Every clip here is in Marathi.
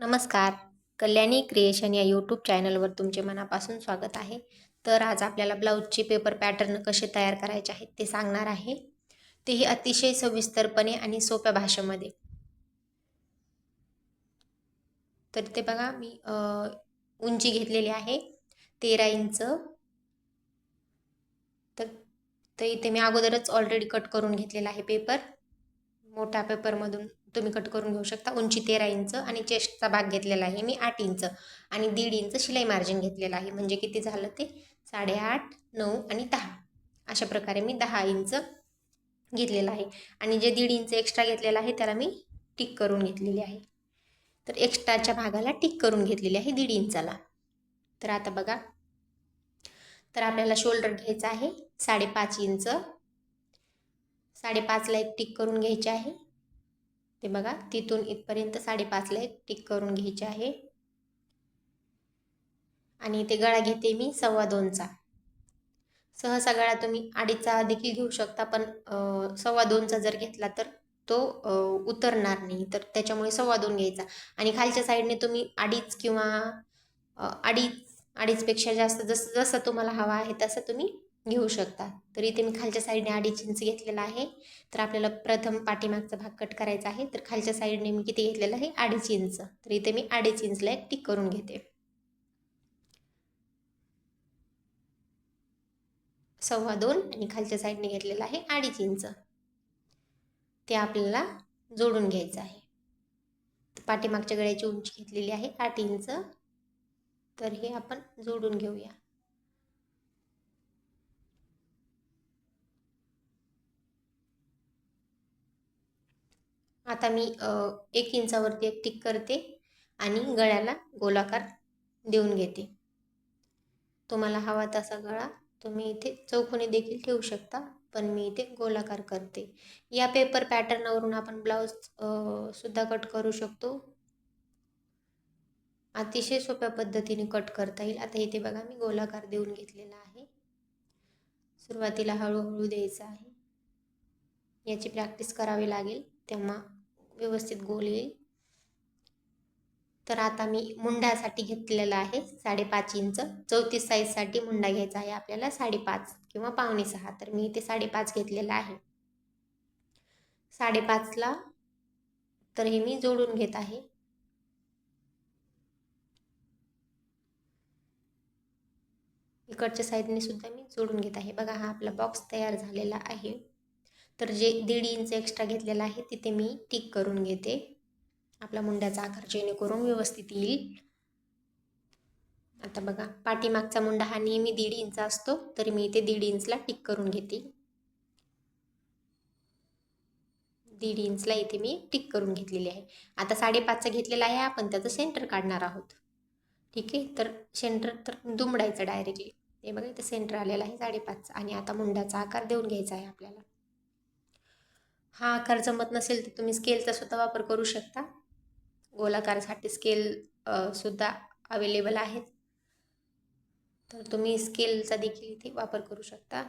नमस्कार. कल्याणी क्रिएशन या यूट्यूब चॅनलवर तुमचे मनापासून स्वागत आहे. तर आज आपल्याला ब्लाऊजचे पेपर पॅटर्न कसे तयार करायचे आहेत ते सांगणार आहे. तेही अतिशय सविस्तरपणे आणि सोप्या भाषेमध्ये. तर ते बघा मी उंची घेतलेली आहे. तेरा इंच. तर तर इथे मी अगोदरच ऑलरेडी कट करून घेतलेला आहे पेपर. मोठ्या पेपरमधून तुम्ही कट करून घेऊ शकता. उंची तेरा इंच आणि चेस्टचा भाग घेतलेला आहे मी आठ इंच आणि दीड इंच शिलाई मार्जिन घेतलेलं आहे. म्हणजे किती झालं ते? साडेआठ नऊ आणि दहा. अशा प्रकारे मी दहा इंच घेतलेलं आहे. आणि जे दीड इंच एक्स्ट्रा घेतलेलं आहे त्याला मी टिक करून घेतलेली आहे. तर एक्स्ट्राच्या भागाला टिक करून घेतलेली आहे दीड इंचाला. तर आता बघा. तर आपल्याला शोल्डर घ्यायचा आहे. साडेपाच इंच. साडेपाचला एक टिक करून घ्यायचे आहे. ते बघा तिथून इथपर्यंत साडेपाचला एक टिक करून घ्यायचे आहे. आणि ते गळा घेते मी सव्वा दोनचा. सहसा गळा तुम्ही अडीचचा देखील घेऊ शकता पण सव्वा दोनचा जर घेतला तर तो उतरणार नाही. तर त्याच्यामुळे सव्वा दोन घ्यायचा. आणि खालच्या साईडने तुम्ही अडीच किंवा अडीच अडीचपेक्षा जास्त जसं जसं तुम्हाला हवा आहे तसं तुम्ही घेऊ शकता. तर इथे मी खालच्या साईडने अडीच इंच घेतलेला आहे. तर आपल्याला प्रथम पाठीमागचा भाग कट करायचा आहे. तर खालच्या साईडने मी किती घेतलेला आहे? अडीच इंच तर इथे मी अडीच इंचला एक टिक करून घेते. सव्वा दोन आणि खालच्या साईडने घेतलेला आहे अडीच इंच ते आपल्याला जोडून घ्यायचं आहे. पाठीमागच्या गळ्याची उंची घेतलेली आहे आठ इंच तर हे आपण जोडून घेऊया. आता मी एक इंचावरती एक टिक करते आणि गळ्याला गोलाकार देऊन घेते. तुम्हाला हवा तसा गळा तुम्ही इथे चौकोनी देखील ठेवू शकता पण मी इथे गोलाकार करते. या पेपर पॅटर्नवरून आपण ब्लाऊज सुद्धा कट करू शकतो. अतिशय सोप्या पद्धतीने कट करता येईल. आता इथे बघा मी गोलाकार देऊन घेतलेला आहे. सुरुवातीला हळूहळू द्यायचं आहे. याची प्रॅक्टिस करावी लागेल तेव्हा व्यवस्थित गोल येईल. तर आता मी मुंड्यासाठी घेतलेला आहे साडेपाच इंच. चौतीस साईजसाठी मुंडा घ्यायचा आहे आपल्याला साडेपाच किंवा पावणे सहा. तर मी इथे साडेपाच घेतलेला आहे. साडेपाचला तर हे मी जोडून घेत आहे. इकडच्या साईडने सुद्धा मी जोडून घेत आहे. बघा हा आपला बॉक्स तयार झालेला आहे. तर जे दीड इंच एक्स्ट्रा घेतलेला आहे तिथे मी टिक करून घेते. आपला मुंड्याचा आकार जेणेकरून व्यवस्थित येईल. आता बघा पाठीमागचा मुंडा हा नेहमी दीड इंच असतो तर मी इथे दीड इंचला टिक करून घेते. दीड इंचला इथे मी टिक करून घेतलेली आहे. आता साडेपाचचा घेतलेला आहे आपण त्याचं सेंटर काढणार आहोत. ठीक आहे? तर सेंटर तर दुमडायचं डायरेक्टली ते बघा इथे सेंटर आलेलं आहे साडेपाचचा आणि आता मुंड्याचा आकार देऊन घ्यायचा आहे आपल्याला. हा आकार जमत नसेल तर तुम्ही स्केलचा सुद्धा वापर करू शकता. गोलाकारसाठी स्केल सुद्धा अवेलेबल आहेत. तर तुम्ही स्केलचा देखील इथे वापर करू शकता.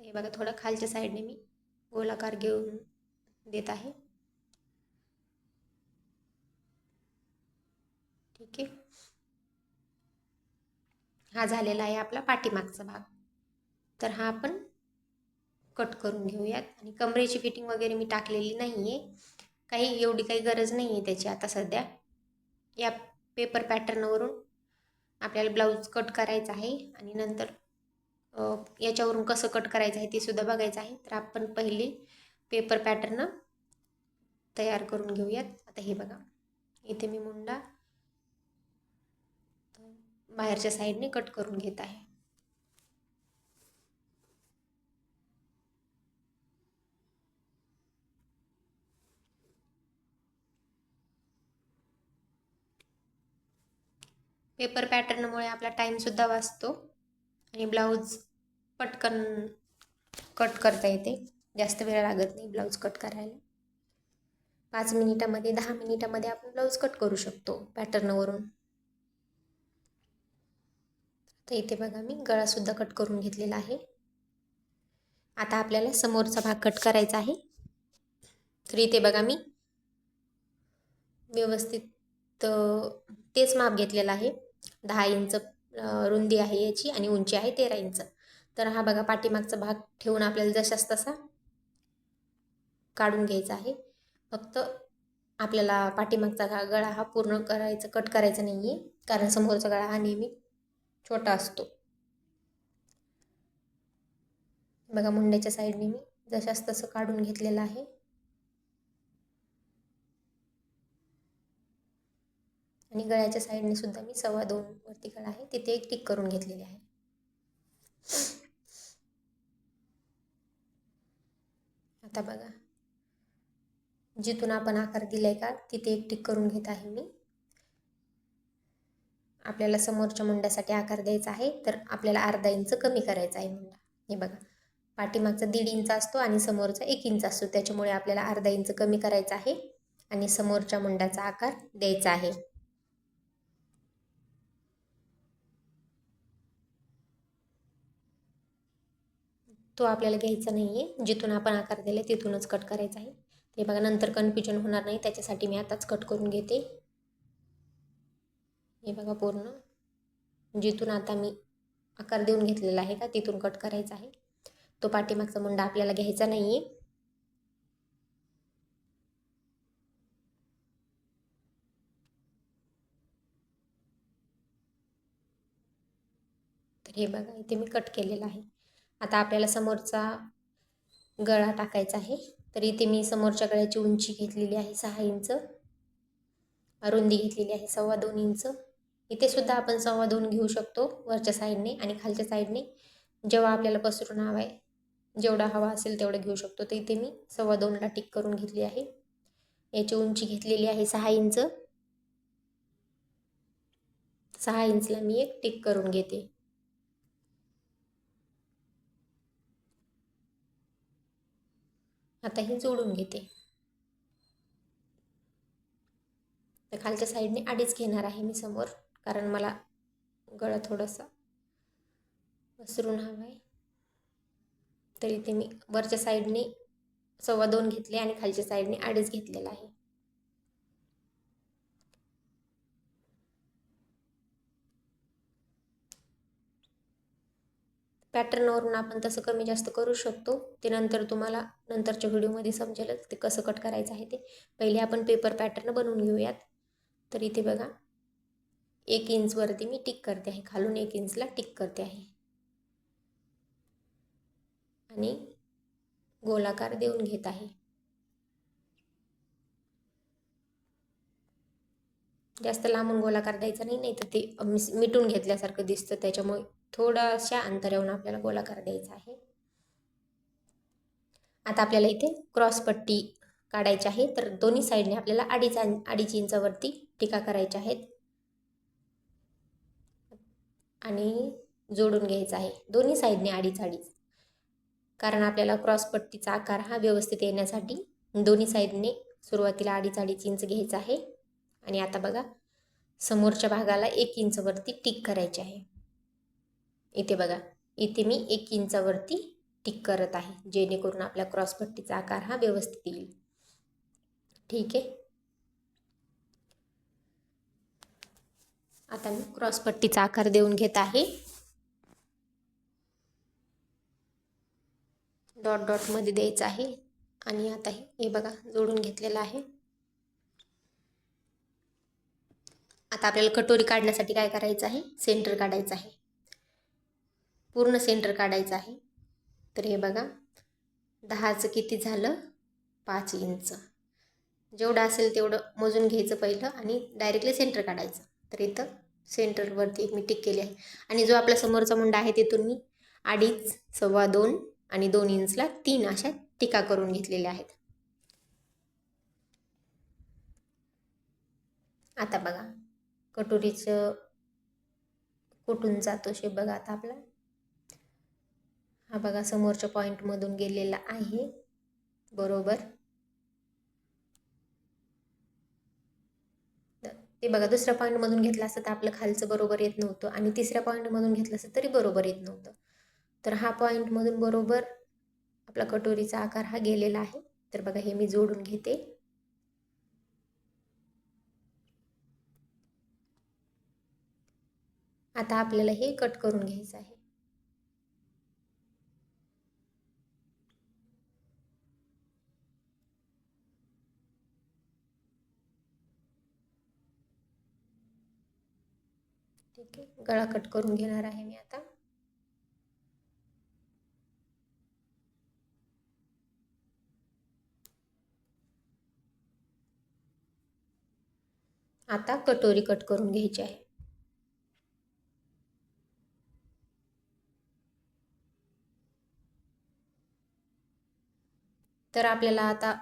तर हे बघा थोडं खालच्या साईडने मी गोलाकार घेऊन देत आहे. ठीक आहे. हा झालेला आहे आपला पाठीमागचा भाग. तर हा आपण कट करून घेऊयात. आणि कमरेची फिटिंग वगैरे मी टाकलेली नाही आहे काही एवढी काही गरज नाही आहे त्याची आता सध्या. या पेपर पॅटर्नवरून आपल्याला ब्लाऊज कट करायचा आहे. आणि नंतर याच्यावरून कसं कट करायचं आहे ते सुद्धा बघायचं आहे. तर आपण पहिले पेपर पॅटर्न तयार करून घेऊयात. आता हे बघा. इथे मी मुंडा बाहेरच्या साईडने कट करून घेत आहे. पेपर पॅटर्नमुळे आपला टाईमसुद्धा वाचतो. आणि ब्लाऊज पटकन कट करता येते. जास्त वेळ लागत नाही ब्लाऊज कट करायला. पाच मिनिटामध्ये दहा मिनिटामध्ये आपण ब्लाऊज कट करू शकतो पॅटर्नवरून. तर इथे बघा मी गळासुद्धा कट करून घेतलेला आहे. आता आपल्याला समोरचा भाग कट करायचा आहे. तर इथे बघा मी व्यवस्थित तेच माप घेतलेलं आहे. दहा इंच रुंदी आहे याची आणि उंची आहे तेरा इंच. तर हा बघा पाठीमागचा भाग ठेवून आपल्याला जशाच तसा काढून घ्यायचा आहे. फक्त आपल्याला पाठीमागचा हा गळा हा पूर्ण करायचा कट करायचा नाही आहे कारण समोरचा गळा हा नेहमी छोटा असतो. बघा मुंड्याच्या साईडने मी जशाच तसं काढून घेतलेलं आहे. आणि गळ्याच्या साईडने सुद्धा मी सव्वा दोन वरती गळा आहे तिथे एक टिक करून घेतलेली आहे. आता बघा. जिथून आपण आकार दिलाय का तिथे एक टिक करून घेत आहे मी. आपल्याला समोरच्या मुंड्यासाठी आकार द्यायचा आहे तर आपल्याला अर्धा इंच कमी करायचा आहे मुंडा. हे बघा. पाठीमागचा दीड इंच असतो आणि समोरचा एक इंच असतो. त्याच्यामुळे आपल्याला अर्धा इंच कमी करायचा आहे आणि समोरच्या मुंडाचा आकार द्यायचा आहे. तो आपल्याला घ्यायचा नाही आहे जिथून आपण आकार दिला तिथूनच कट करायचा आहे. ते बघा नंतर कन्फ्युजन होणार नाही. त्याच्यासाठी मी आताच कट करून घेते. हे बघा पूर्ण. जिथून आता मी आकार देऊन घेतलेला आहे का तिथून कट करायचा आहे. तो पाठीमागचा मुंडा आपल्याला घ्यायचा नाही आहे तर हे बघा इथे मी कट केलेलं आहे. आता आपल्याला समोरचा गळा टाकायचा आहे. तर इथे मी समोरच्या गळ्याची उंची घेतलेली आहे सहा इंच. रुंदी घेतलेली आहे सव्वा दोन इंच. इथे सुद्धा आपण सव्वा दोन घेऊ शकतो वरच्या साईडने आणि खालच्या साईडने. जेव्हा आपल्याला पसरून हवा आहे जेवढा हवा असेल तेवढं घेऊ शकतो. तर इथे मी सव्वा दोनला टिक करून घेतली आहे. याची उंची घेतलेली आहे सहा इंच. सहा इंचला मी एक टिक करून घेते. आता हे जोडून घेते. तर खालच्या साईडने अडीच घेणार आहे मी समोर कारण मला गळा थोडासा पसरून हवा आहे तर इथे मी वरच्या साईडने सव्वा दोन घेतले आणि खालच्या साईडने अडीच घेतलेला आहे. पॅटर्नवरून आपण तसं कमी जास्त करू शकतो. ते नंतर तुम्हाला नंतरच्या व्हिडिओमध्ये समजेलच ते कसं कट करायचं आहे ते. पहिले आपण पेपर पॅटर्न बनवून घेऊयात. तर इथे बघा एक इंचवरती मी टिक करते आहे. खालून एक इंचला टिक करते आहे. आणि गोलाकार देऊन घेत आहे. जास्त लांबून गोलाकार द्यायचा नाही नाही तर ते मिटून घेतल्यासारखं दिसतं. त्याच्यामुळे थोड्याशा अंतरावरून आपल्याला गोलाकार द्यायचा आहे. आता आपल्याला इथे क्रॉसपट्टी काढायची आहे. तर दोन्ही साईडने आपल्याला अडीच अडीच इंचावरती टीका करायच्या आहेत. आणि जोडून घ्यायचा आहे. दोन्ही साईडने अडीच अडीच. कारण आपल्याला क्रॉसपट्टीचा आकार हा व्यवस्थित येण्यासाठी दोन्ही साईडने सुरुवातीला अडीच अडीच इंच घ्यायचा आहे. आणि आता बघा समोरच्या भागाला एक इंचवरती टिक करायची आहे. इथे बघा इथे मी एक इंचावरती टिक करत आहे जेणेकरून आपल्या क्रॉसपट्टीचा आकार हा व्यवस्थित येईल. ठीक आहे? आता मी क्रॉसपट्टीचा आकार देऊन घेत आहे. डॉट डॉटमध्ये द्यायचं आहे आणि आता हे बघा जोडून घेतलेलं आहे. आता आपल्याला कटोरी काढण्यासाठी काय करायचं आहे? सेंटर काढायचं आहे. पूर्ण सेंटर काढायचं आहे. तर हे बघा दहाचं किती झालं? पाच इंच. जेवढं असेल तेवढं मोजून घ्यायचं पहिलं आणि डायरेक्टली सेंटर काढायचं. तर इथं सेंटरवरती एक मी टिक केली आहे. आणि जो आपला समोरचा मुंडा आहे तिथून मी अडीच सव्वा दोन आणि दोन इंचला तीन अशा टिका करून घेतलेल्या आहेत. आता बघा कटोरीचं कुठून जातो शे बघा आता आपला. हा बघा समोरच्या पॉईंटमधून गेलेला आहे. बरोबर? ते बघा दुसऱ्या पॉईंटमधून घेतलं असतं तर आपलं खालचं बरोबर येत नव्हतं आणि तिसऱ्या पॉईंटमधून घेतलं असतं तरी बरोबर येत नव्हतं. तर हा पॉईंटमधून बरोबर आपला कटोरीचा आकार हा गेलेला आहे. तर बघा हे मी जोडून घेते. आता आपल्याला हे कट करून घ्यायचं आहे. गळा कट करून घेणार आहे मी आता. आता कटोरी कट करून घ्यायची आहे. तर आपल्याला आता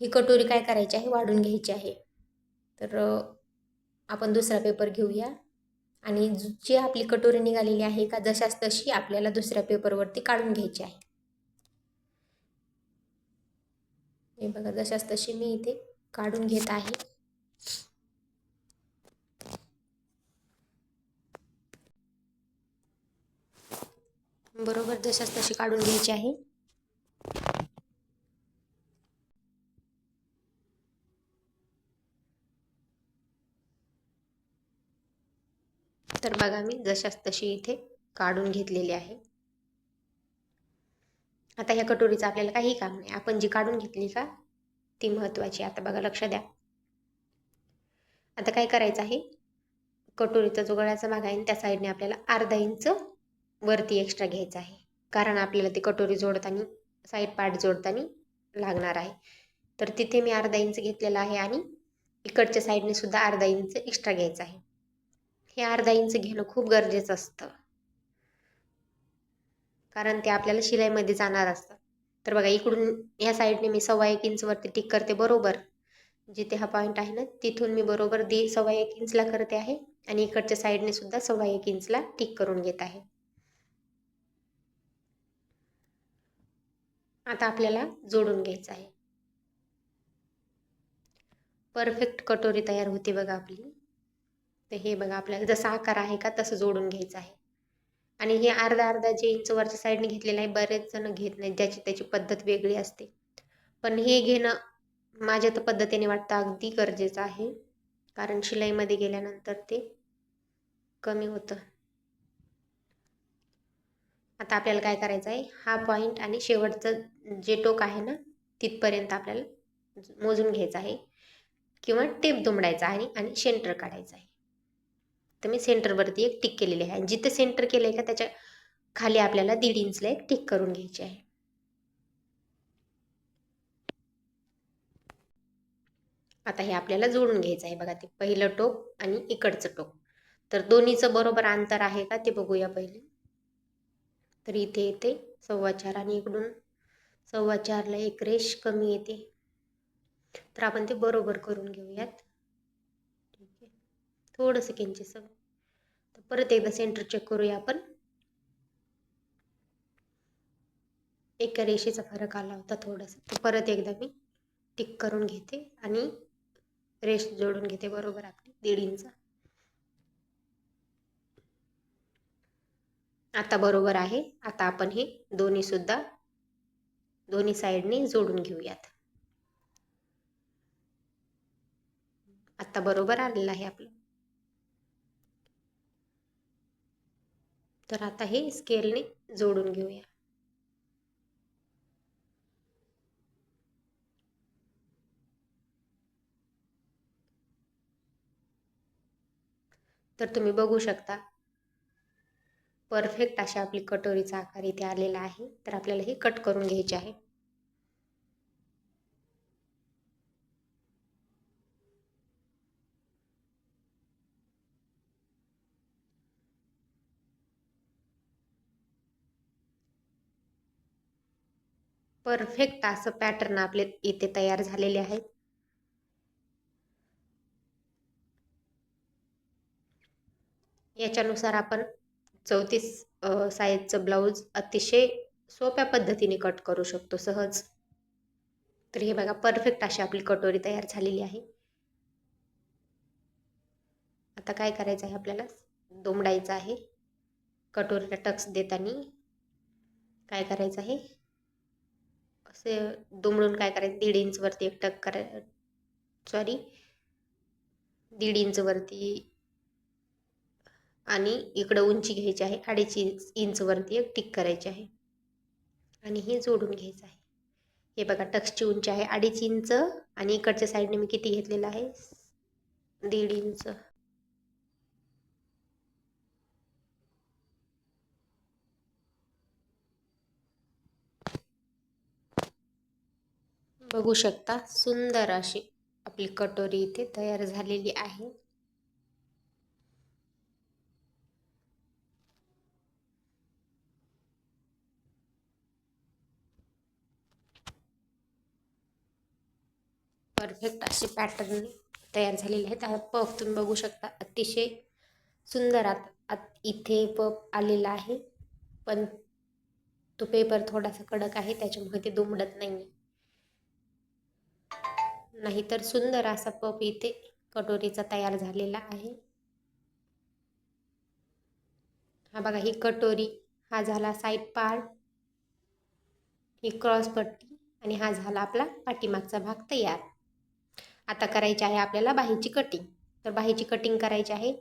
ही कटोरी काय करायची आहे? वाढून घ्यायची आहे. तर आपण दुसरा पेपर घेऊया. आणि जी आपली कटोरी निघालेली आहे का जशाच तशी आपल्याला दुसऱ्या पेपरवरती काढून घ्यायची आहे. हे बघा जशाच तशी मी इथे काढून घेत आहे. बरोबर जशाच तशी काढून घ्यायची आहे तर बघा मी जशाच तशी इथे काढून घेतलेली आहे. आता ह्या कटोरीचं आपल्याला काही काम नाही. आपण जी काढून घेतली का ती महत्त्वाची आता बघा लक्ष द्या. आता काय करायचं आहे? कटोरीचा जो गळ्याचा भाग आहे त्या साईडने आपल्याला अर्धा इंच वरती एक्स्ट्रा घ्यायचं आहे. कारण आपल्याला ती कटोरी जोडताना साईड पार्ट जोडताना लागणार आहे. तर तिथे मी अर्धा इंच घेतलेला आहे आणि इकडच्या साईडने सुद्धा अर्धा इंच एक्स्ट्रा घ्यायचं आहे. हे अर्धा इंच घेणं खूप गरजेचं असतं. कारण ते आपल्याला शिलाईमध्ये जाणार असतं तर बघा इकडून ह्या साईडने मी सव्वा एक इंचवरती टिक करते बरोबर. जिथे हा पॉईंट आहे ना तिथून मी बरोबर दी सव्वा एक इंचला करते आहे. आणि इकडच्या साईडने सुद्धा सव्वा एक इंचला टिक करून घेत आहे. आता आपल्याला जोडून घ्यायचं आहे. परफेक्ट कटोरी तयार होते बघा आपली. तर हे बघा आपल्याला जसा आकार आहे का तसं जोडून घ्यायचं आहे. आणि हे अर्धा अर्धा जे इंच वरच्या साईडने घेतलेलं आहे बरेच जण घेत नाहीत ज्याची त्याची पद्धत वेगळी असते. पण हे घेणं माझ्या तर पद्धतीने वाटतं अगदी गरजेचं आहे. कारण शिलाईमध्ये गेल्यानंतर ते कमी होतं. आता आपल्याला काय करायचं आहे? हा पॉईंट आणि शेवटचं जे टोक आहे ना तिथपर्यंत आपल्याला मोजून घ्यायचं आहे. किंवा टेप दुमडायचा आहे आणि सेंटर काढायचं आहे. तर मी सेंटरवरती एक टिक केलेली आहे. आणि जिथे सेंटर केलं आहे का त्याच्याखाली आपल्याला दीड इंचला एक टिक करून घ्यायची आहे. आता हे आपल्याला जोडून घ्यायचं आहे बघा ते पहिलं टोक आणि इकडचं टोक. तर दोन्हीचं बरोबर अंतर आहे का ते बघूया पहिले. तर इथे येते सव्वा चार आणि इकडून सव्वा चारला एक रेश कमी येते. तर आपण ते बरोबर करून घेऊयात. थोडंसं किंचित तर परत एकदा सेंटर चेक करूया आपण. एका रेषेचा फरक आला होता थोडासा. तर परत एकदा मी टिक करून घेते आणि रेष जोडून घेते बरोबर आपली दीड इंच आता बरोबर आहे. आता आपण हे दोन्ही सुद्धा दोन्ही साईडने जोडून घेऊयात. आता बरोबर आलेलं आहे आपलं. तर आता हे स्केलने जोडून घेऊया. तर तुम्ही बघू शकता परफेक्ट अशा आपली कटोरीचा आकार इथे आलेला आहे. तर आपल्याला हे कट करून घ्यायचे आहे. परफेक्ट असं पॅटर्न आपले इथे तयार झालेले आहेत. याच्यानुसार आपण चौतीस साईजचं ब्लाऊज अतिशय सोप्या पद्धतीने कट करू शकतो सहज. तर हे बघा परफेक्ट अशी आपली कटोरी तयार झालेली आहे. आता काय करायचं आहे आपल्याला? दोमडायचं आहे. कटोरीला टक्स देताना काय करायचं आहे? से दुमडून काय करायचं? दीड इंचवरती एक टक कराय सॉरी दीड इंचवरती आणि इकडं उंची घ्यायची आहे. अडीच इंच इंचवरती एक टिक करायची आहे. आणि हे जोडून घ्यायचं आहे. हे बघा टक्सची उंची आहे. अडीच इंच आणि इकडच्या साईडने मी किती घेतलेलं आहे? दीड इंच बघू शकता. सुंदर अशी आपली कटोरी इथे तयार झालेली आहे. परफेक्ट असे पॅटर्न तयार झालेले आहेत हा पफ तुम्ही बघू शकता. अतिशय सुंदर आत आत इथे पफ आलेला आहे. पण तो पेपर थोडासा कडक आहे. त्याच्यामुळे ते दुमडत नाही नाहीतर सुंदर असा पप इथे कटोरीचा तयार झालेला आहे. हा बघा ही कटोरी हा झाला साईड पार्ट ही क्रॉस पट्टी आणि हा झाला आपला पाठीमागचा भाग तयार. आता करायची आहे आपल्याला बाहीची कटिंग तर बाहीची कटिंग करायची आहे.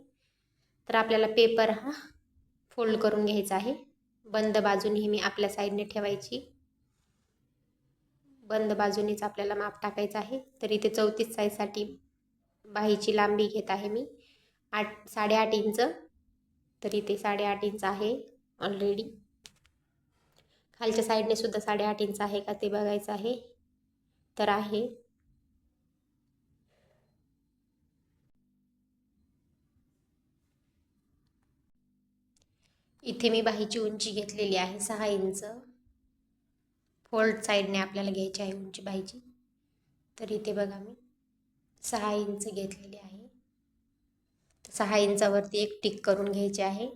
तर आपल्याला पेपर हा फोल्ड करून घ्यायचा आहे. बंद बाजू मी आपल्या साईडने ठेवायची. बंद बाजूनेच आपल्याला माप टाकायचं आहे. तर इथे चौतीस साईजसाठी बाहीची लांबी घेत आहे मी. आठ साडेआठ इंच. तर इथे साडेआठ इंच आहे ऑलरेडी खालच्या साईडने सुद्धा साडेआठ इंच आहे का ते बघायचं आहे. तर आहे. इथे मी बाहीची उंची घेतलेली आहे सहा इंच. फोल्ड साईडने आपल्याला घ्यायची आहे उंची पाहिजे तर इथे बघा मी सहा इंच घेतलेली आहे. सहा इंचावरती एक टिक करून घ्यायची आहे.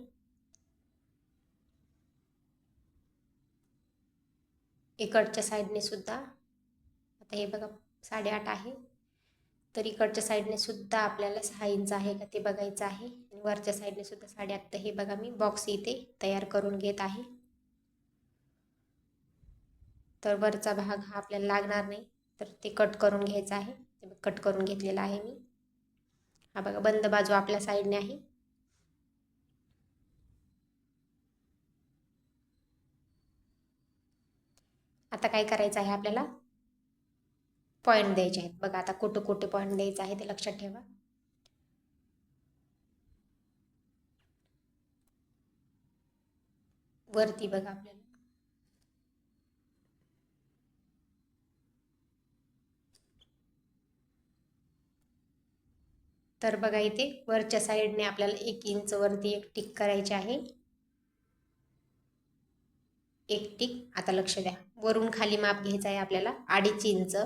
इकडच्या साईडने सुद्धा आता हे बघा साडेआठ आहे. तर इकडच्या साईडने सुद्धा आपल्याला सहा इंच आहे का ते बघायचं आहे. आणि वरच्या साईडने सुद्धा साडेआठ. तर हे बघा मी बॉक्स इथे तयार करून घेत आहे. तर वरचा भाग हा आपल्याला लागणार नाही. तर ते कट करून घ्यायचं आहे. ते कट करून घेतलेला आहे मी. हा बघा बंद बाजू आपल्या साईडने आहे. आता काय करायचं आहे आपल्याला? पॉईंट द्यायचे आहेत. बघा आता कुठं कुठे पॉईंट द्यायचं आहे ते लक्षात ठेवा. वरती बघा आपल्याला. तर बघा इथे वरच्या साईडने आपल्याला एक इंच वरती एक टिक करायची आहे. एक टिक. आता लक्ष द्या. वरून खाली माप घ्यायचं आहे आपल्याला. अडीच इंच.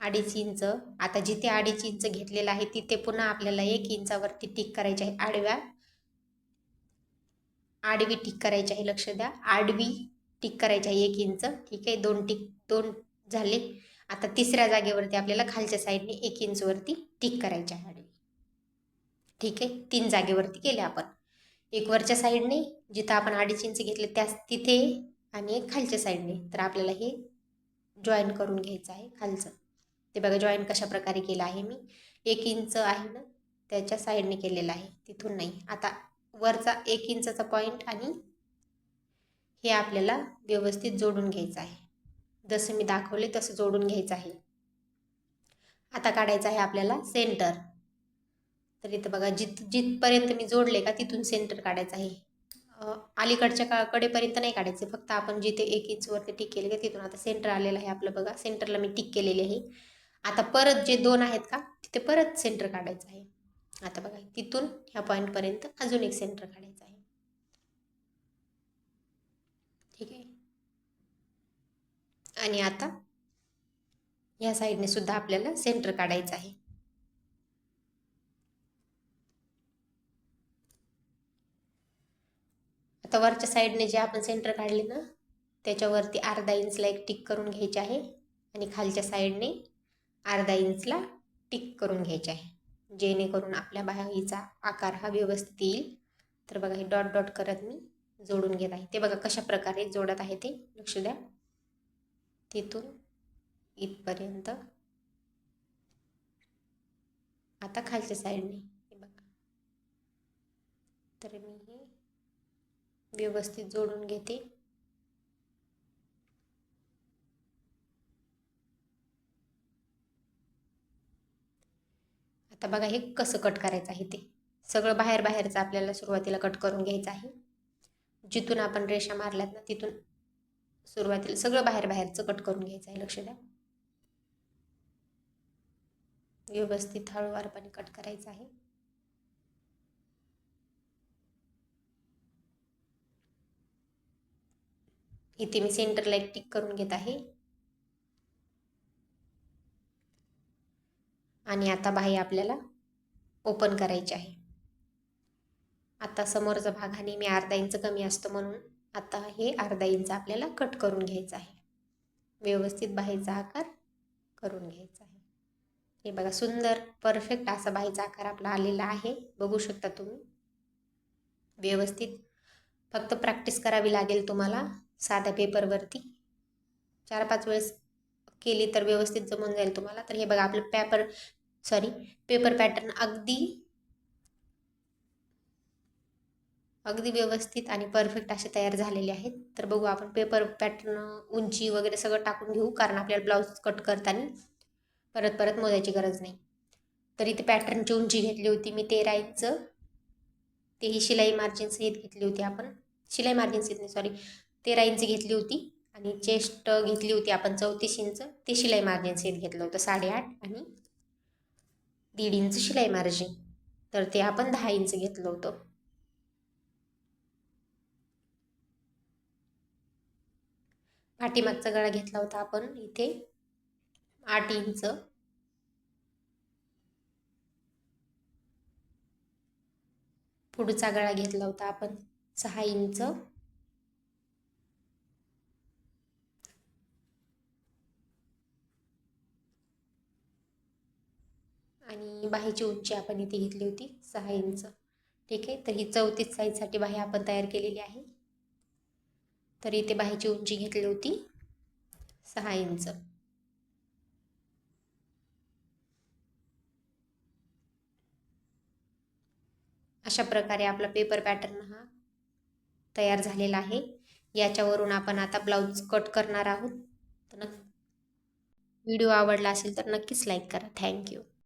अडीच इंच. आता जिथे अडीच इंच घेतलेलं आहे तिथे पुन्हा आपल्याला एक इंचावरती टिक करायची आहे. आडव्या. आडवी टिक करायची आहे. लक्ष द्या. आडवी टिक करायची आहे एक इंच. ठीक आहे? दोन टिक दोन झाले. आता तिसऱ्या जागेवरती आपल्याला खालच्या साईडने एक इंचवरती टिक करायची आहे. आडवी ठीक आहे? तीन जागेवरती केले आपण. एक वरच्या साईडने जिथं आपण अडीच इंच घेतले त्याच तिथे आणि एक खालच्या साईडने तर आपल्याला हे जॉईन करून घ्यायचं आहे खालचं. ते बघा जॉईन कशा प्रकारे केलं आहे मी. एक इंच आहे ना त्याच्या साईडने केलेलं आहे. तिथून नाही. आता वरचा एक इंचाचा पॉईंट आणि हे आपल्याला व्यवस्थित जोडून घ्यायचं आहे. जसं मी दाखवले तसं जोडून घ्यायचं आहे. आता काढायचं आहे आपल्याला सेंटर तर इथं बघा जिथ जिथपर्यंत मी जोडले का तिथून सेंटर काढायचं आहे. अलीकडच्या का कडेपर्यंत नाही काढायचं फक्त आपण जिथे एक इंचवरती टिक केले का तिथून आता सेंटर आलेलं आहे आपलं बघा. सेंटरला मी टिक केलेली आहे. आता परत जे दोन आहेत का तिथे परत सेंटर काढायचं आहे. आता बघा तिथून ह्या पॉईंटपर्यंत अजून एक सेंटर काढायचं आहे. ठीक आहे? आणि आता ह्या साईडने सुद्धा आपल्याला सेंटर काढायचं आहे. आता वरच्या साईडने जे आपण सेंटर काढले ना त्याच्यावरती अर्धा इंचला एक टिक करून घ्यायचे आहे आणि खालच्या साईडने अर्धा इंचला टिक करून घ्यायचे आहे. जेणेकरून आपल्या बाहीचा आकार हा व्यवस्थित येईल. तर बघा हे डॉट डॉट करत मी जोडून घेत आहे. ते बघा कशा प्रकारे जोडत आहे ते लक्ष द्या. तिथून इथपर्यंत. आता खालच्या साईडने हे बघा. तर मी हे व्यवस्थित जोडून घेते. आता बघा हे कसं कट करायचं आहे ते. सगळं बाहेर बाहेरचं आपल्याला सुरुवातीला कट करून घ्यायचं आहे. जिथून आपण रेषा मारल्यात ना तिथून सुरुवातीला सगळं बाहेर बाहेरचं कट करून घ्यायचं आहे लक्ष द्या. व्यवस्थित हळूवारपणे कट करायचं आहे. इथे मी सेंटरला एक टिक करून घेत आहे. आणि आता बाह्य आपल्याला ओपन करायची आहे. आता समोरचा भाग हा नेहमी अर्धा इंच कमी असतो म्हणून आता हे अर्धा इंच आपल्याला कट करून घ्यायचं आहे. व्यवस्थित बाहेरचा आकार करून घ्यायचा आहे. हे बघा सुंदर परफेक्ट असा बाहेरचा आकार आपला आलेला आहे. बघू शकता तुम्ही. व्यवस्थित. फक्त प्रॅक्टिस करावी लागेल तुम्हाला साध्या पेपरवरती चार पाच वेळेस केली तर व्यवस्थित जमून जाईल तुम्हाला. तर हे बघा आपलं पेपर सॉरी पेपर पॅटर्न अगदी अगदी व्यवस्थित आणि परफेक्ट असे तयार झालेले आहेत. तर बघू आपण पेपर पॅटर्न उंची वगैरे सगळं टाकून घेऊ कारण आपल्याला ब्लाऊज कट करताना परत परत मोजायची गरज नाही. तर इथे पॅटर्नची उंची घेतली होती मी तेरा इंच ते ही शिलाई मार्जिन सहित घेतली होती आपण. शिलाई मार्जिन सहित नाही सॉरी तेरा इंच घेतली होती आणि चेस्ट घेतली होती आपण चौतीस इंच ते शिलाई मार्जिन सहित घेतलं होतं साडेआठ आणि दीड इंच शिलाई मार्जिन तर ते आपण दहा इंच घेतलं होतं. पाठीमागचा गळा घेतला होता आपण इथे. आठ इंच. पुढचा गळा घेतला होता आपण सहा इंच. आणि बाहीची उंची आपण इथे घेतली होती सहा इंच. ठीक आहे? तर ही चौतीस साईजसाठी बाही आपण तयार केलेली आहे. तर इथे बाहीची उंची घेतली होती. सहा इंच. अशा प्रकारे आपला पेपर पॅटर्न हा तयार झालेला आहे. याच्यावरून आपण आता ब्लाऊज कट करणार आहोत. तर व्हिडिओ आवडला असेल तर नक्कीच लाईक करा. थँक्यू